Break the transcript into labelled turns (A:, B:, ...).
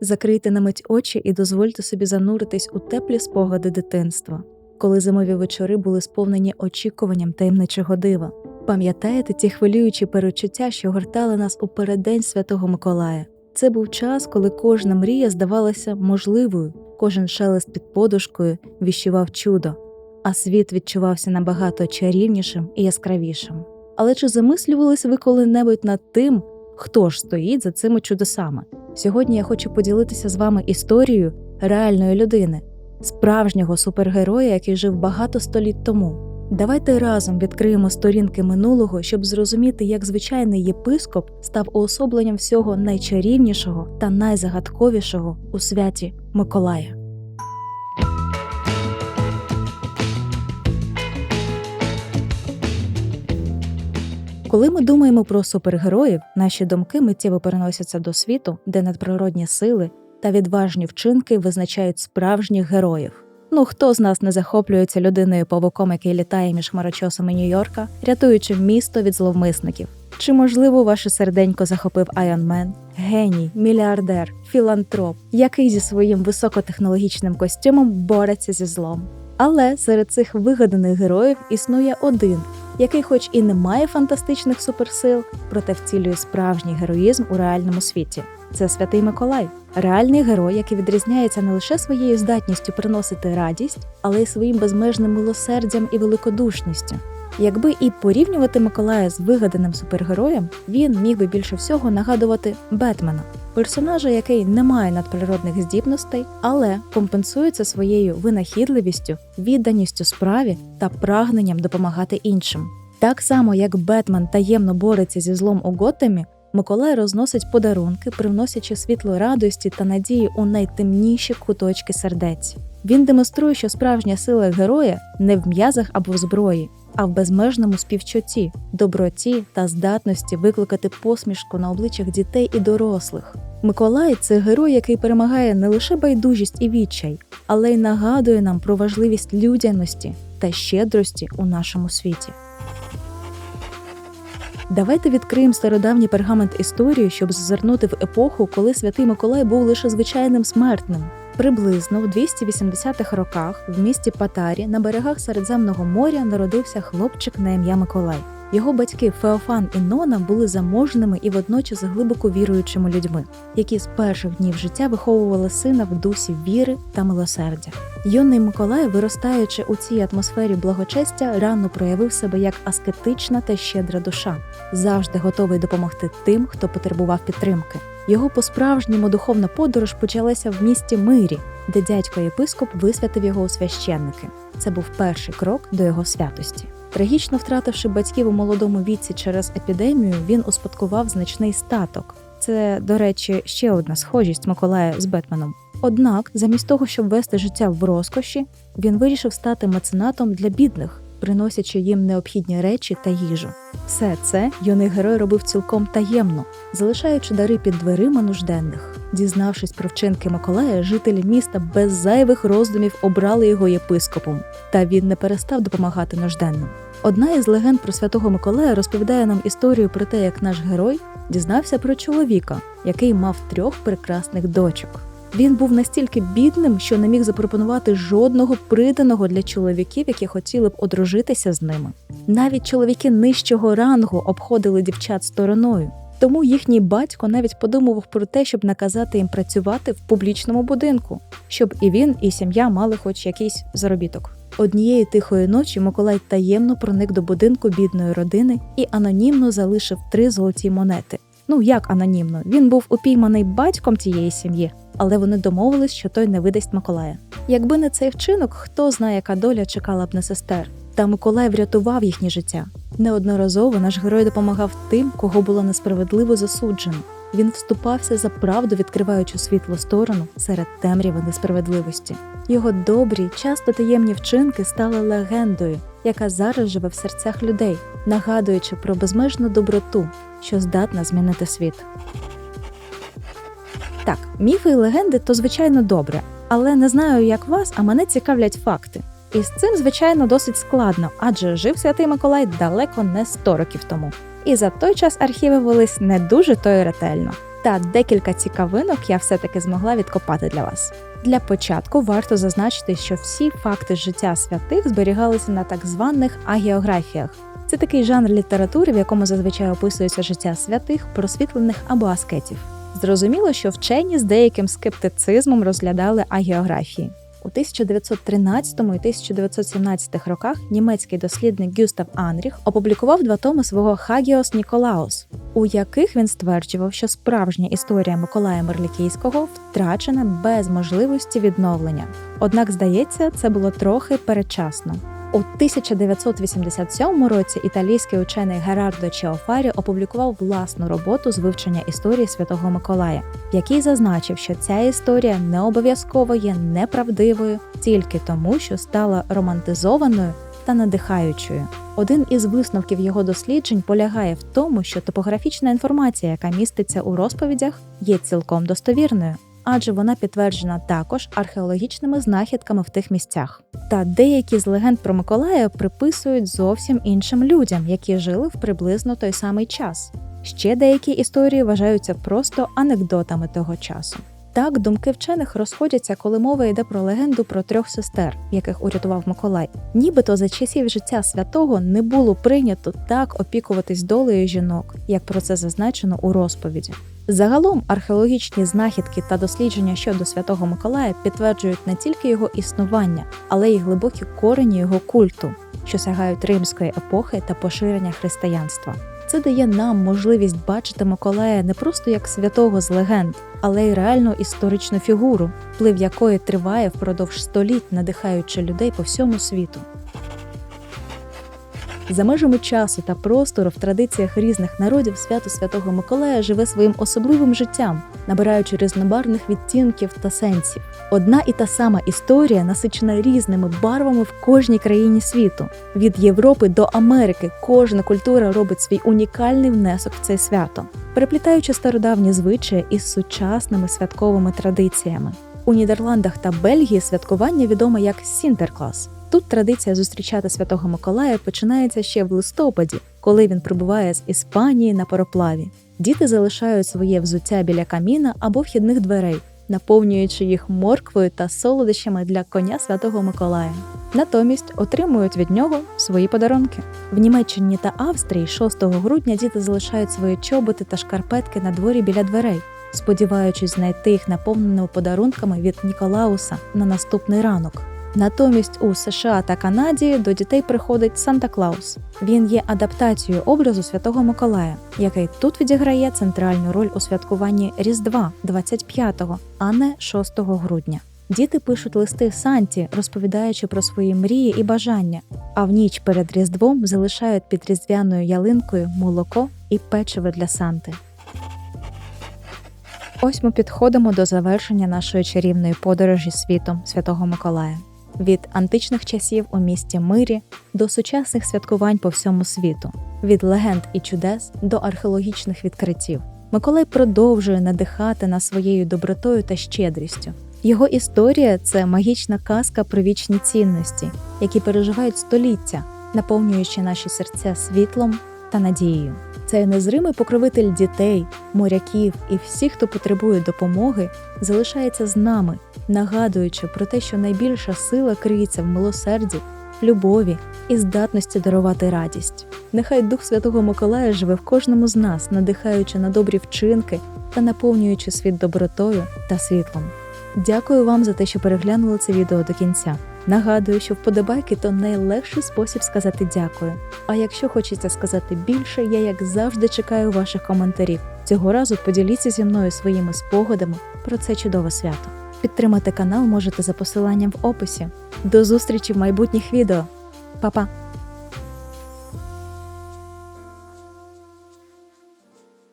A: Закрийте на мить очі і дозвольте собі зануритись у теплі спогади дитинства, коли зимові вечори були сповнені очікуванням таємничого дива. Пам'ятаєте ті хвилюючі перечуття, що гортали нас у переддень Святого Миколая? Це був час, коли кожна мрія здавалася можливою, кожен шелест під подушкою віщував чудо, а світ відчувався набагато чарівнішим і яскравішим. Але чи замислювались ви коли-небудь над тим, хто ж стоїть за цими чудесами? Сьогодні я хочу поділитися з вами історією реальної людини, справжнього супергероя, який жив багато століть тому. Давайте разом відкриємо сторінки минулого, щоб зрозуміти, як звичайний єпископ став уособленням всього найчарівнішого та найзагадковішого у святі Миколая. Коли ми думаємо про супергероїв, наші думки миттєво переносяться до світу, де надприродні сили та відважні вчинки визначають справжніх героїв. Ну хто з нас не захоплюється людиною павуком, який літає між хмарочосами Нью-Йорка, рятуючи місто від зловмисників? Чи можливо ваше серденько захопив Айонмен, геній, мільярдер, філантроп, який зі своїм високотехнологічним костюмом бореться зі злом? Але серед цих вигаданих героїв існує один, який, хоч і не має фантастичних суперсил, проте втілює справжній героїзм у реальному світі. Це святий Миколай, реальний герой, який відрізняється не лише своєю здатністю приносити радість, але й своїм безмежним милосердям і великодушністю. Якби і порівнювати Миколая з вигаданим супергероєм, він міг би більше всього нагадувати Бетмена, персонажа, який не має надприродних здібностей, але компенсується своєю винахідливістю, відданістю справі та прагненням допомагати іншим. Так само, як Бетмен таємно бореться зі злом у Готемі, Миколай розносить подарунки, привносячи світло радості та надії у найтемніші куточки сердець. Він демонструє, що справжня сила героя не в м'язах або в зброї, а в безмежному співчутті, доброті та здатності викликати посмішку на обличчях дітей і дорослих. Миколай це герой, який перемагає не лише байдужість і відчай, але й нагадує нам про важливість людяності та щедрості у нашому світі. Давайте відкриємо стародавній пергамент історії, щоб зазирнути в епоху, коли святий Миколай був лише звичайним смертним. Приблизно в 280-х роках в місті Патарі на берегах Середземного моря народився хлопчик на ім'я Миколай. Його батьки Феофан і Нона були заможними і водночас глибоко віруючими людьми, які з перших днів життя виховували сина в дусі віри та милосердя. Юний Миколай, виростаючи у цій атмосфері благочестя, рано проявив себе як аскетична та щедра душа, завжди готовий допомогти тим, хто потребував підтримки. Його по-справжньому духовна подорож почалася в місті Мирі, де дядько єпископ висвятив його у священники. Це був перший крок до його святості. Трагічно втративши батьків у молодому віці через епідемію, він успадкував значний статок. Це, до речі, ще одна схожість Миколая з Бетменом. Однак, замість того, щоб вести життя в розкоші, він вирішив стати меценатом для бідних, приносячи їм необхідні речі та їжу. Все це юний герой робив цілком таємно, залишаючи дари під дверима нужденних. Дізнавшись про вчинки Миколая, жителі міста без зайвих роздумів обрали його єпископом, та він не перестав допомагати нужденним. Одна із легенд про святого Миколая розповідає нам історію про те, як наш герой дізнався про чоловіка, який мав трьох прекрасних дочок. Він був настільки бідним, що не міг запропонувати жодного приданого для чоловіків, які хотіли б одружитися з ними. Навіть чоловіки нижчого рангу обходили дівчат стороною. Тому їхній батько навіть подумував про те, щоб наказати їм працювати в публічному будинку, щоб і він, і сім'я мали хоч якийсь заробіток. Однієї тихої ночі Миколай таємно проник до будинку бідної родини і анонімно залишив три золоті монети. Ну як анонімно? Він був упійманий батьком тієї сім'ї, але вони домовились, що той не видасть Миколая. Якби не цей вчинок, хто знає, яка доля чекала б на сестер. Та Миколай врятував їхнє життя. Неодноразово наш герой допомагав тим, кого було несправедливо засуджено. Він вступався за правду, відкриваючи світлу сторону серед темряви несправедливості. Його добрі, часто таємні вчинки стали легендою, яка зараз живе в серцях людей, нагадуючи про безмежну доброту, що здатна змінити світ. Так, міфи і легенди то звичайно добре, але не знаю, як вас, а мене цікавлять факти. І з цим, звичайно, досить складно, адже жив святий Миколай далеко не 100 років тому. І за той час архіви велись не дуже то й ретельно. Та декілька цікавинок я все-таки змогла відкопати для вас. Для початку варто зазначити, що всі факти життя святих зберігалися на так званих агіографіях. Це такий жанр літератури, в якому зазвичай описується життя святих, просвітлених або аскетів. Зрозуміло, що вчені з деяким скептицизмом розглядали агіографії. У 1913 і 1917 роках німецький дослідник Гюстав Анріх опублікував два томи свого Хагіос Ніколаус, у яких він стверджував, що справжня історія Миколая Мерлікійського втрачена без можливості відновлення. Однак, здається, це було трохи передчасно. У 1987 році італійський учений Герардо Чеофарі опублікував власну роботу з вивчення історії Святого Миколая, в якій зазначив, що ця історія не обов'язково є неправдивою тільки тому, що стала романтизованою та надихаючою. Один із висновків його досліджень полягає в тому, що топографічна інформація, яка міститься у розповідях, є цілком достовірною адже вона підтверджена також археологічними знахідками в тих місцях. Та деякі з легенд про Миколая приписують зовсім іншим людям, які жили в приблизно той самий час. Ще деякі історії вважаються просто анекдотами того часу. Так, думки вчених розходяться, коли мова йде про легенду про трьох сестер, яких урятував Миколай. Нібито за часів життя святого не було прийнято так опікуватись долею жінок, як про це зазначено у розповіді. Загалом археологічні знахідки та дослідження щодо святого Миколая підтверджують не тільки його існування, але й глибокі корені його культу, що сягають римської епохи та поширення християнства. Це дає нам можливість бачити Миколая не просто як святого з легенд, але й реальну історичну фігуру, вплив якої триває впродовж століть, надихаючи людей по всьому світу. За межами часу та простору в традиціях різних народів свято Святого Миколая живе своїм особливим життям, набираючи різнобарвних відтінків та сенсів. Одна і та сама історія насичена різними барвами в кожній країні світу. Від Європи до Америки кожна культура робить свій унікальний внесок в це свято, переплітаючи стародавні звичаї із сучасними святковими традиціями. У Нідерландах та Бельгії святкування відоме як Сінтерклас. Тут традиція зустрічати Святого Миколая починається ще в листопаді, коли він прибуває з Іспанії на пароплаві. Діти залишають своє взуття біля каміна або вхідних дверей, наповнюючи їх морквою та солодощами для коня Святого Миколая. Натомість отримують від нього свої подарунки. В Німеччині та Австрії 6 грудня діти залишають свої чоботи та шкарпетки на дворі біля дверей, сподіваючись знайти їх наповненими подарунками від Ніколауса на наступний ранок. Натомість у США та Канаді до дітей приходить Санта Клаус. Він є адаптацією образу Святого Миколая, який тут відіграє центральну роль у святкуванні Різдва 25-го, а не 6 грудня. Діти пишуть листи Санті, розповідаючи про свої мрії і бажання, а в ніч перед Різдвом залишають під різдвяною ялинкою молоко і печиво для Санти. Ось ми підходимо до завершення нашої чарівної подорожі світом Святого Миколая від античних часів у місті Мирі до сучасних святкувань по всьому світу, від легенд і чудес до археологічних відкриттів. Миколай продовжує надихати нас своєю добротою та щедрістю. Його історія це магічна казка про вічні цінності, які переживають століття, наповнюючи наші серця світлом та надією. Цей незримий покровитель дітей, моряків і всіх, хто потребує допомоги, залишається з нами, нагадуючи про те, що найбільша сила криється в милосерді, любові і здатності дарувати радість. Нехай Дух Святого Миколая живе в кожному з нас, надихаючи на добрі вчинки та наповнюючи світ добротою та світлом. Дякую вам за те, що переглянули це відео до кінця. Нагадую, що вподобайки то найлегший спосіб сказати дякую. А якщо хочеться сказати більше, я як завжди чекаю ваших коментарів. Цього разу поділіться зі мною своїми спогадами про це чудове свято. Підтримати канал можете за посиланням в описі. До зустрічі в майбутніх відео. Па-па!